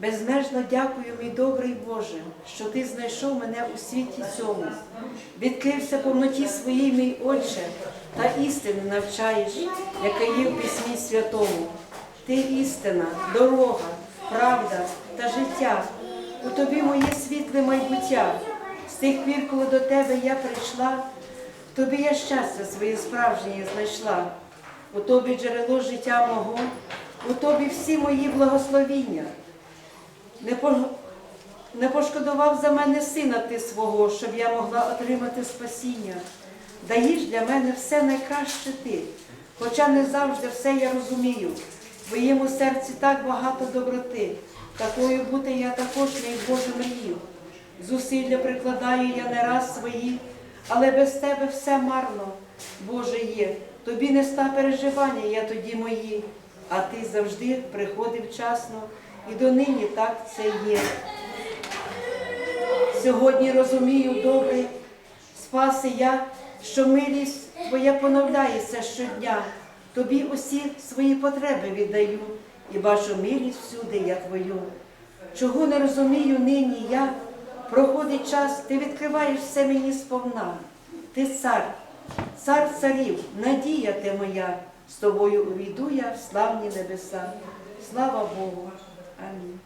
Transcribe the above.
Безмежно дякую, мій добрий Боже, що Ти знайшов мене у світі цьому. Відкрився повноті своїй, мій Отче, та істини навчаєш, яка є в Письмі Святому. Ти істина, дорога, правда та життя. У тобі моє світле майбуття. З тих пір, коли до тебе я прийшла, в тобі я щастя своє справжнє знайшла. У тобі джерело життя мого, у тобі всі мої благословіння. Не, по- не пошкодував за мене сина ти свого, щоб я могла отримати спасіння. Даєш для мене все найкраще ти, хоча не завжди все я розумію. В твоєму серці так багато доброти, такою бути я також, мій Боже, мрію. Зусилля прикладаю я не раз свої, але без тебе все марно, Боже є. Тобі не ста переживання, я тоді мої, а ти завжди приходив вчасно, і донині так це є. Сьогодні розумію добре, спаси я, що милість Твоя поновляється щодня. Тобі усі свої потреби віддаю і бачу милість всюди я Твою. Чого не розумію нині я, проходить час, ти відкриваєш все мені сповна. Ти цар, цар царів, надія ти моя, з тобою увійду я в славні небеса. Слава Богу. Amen.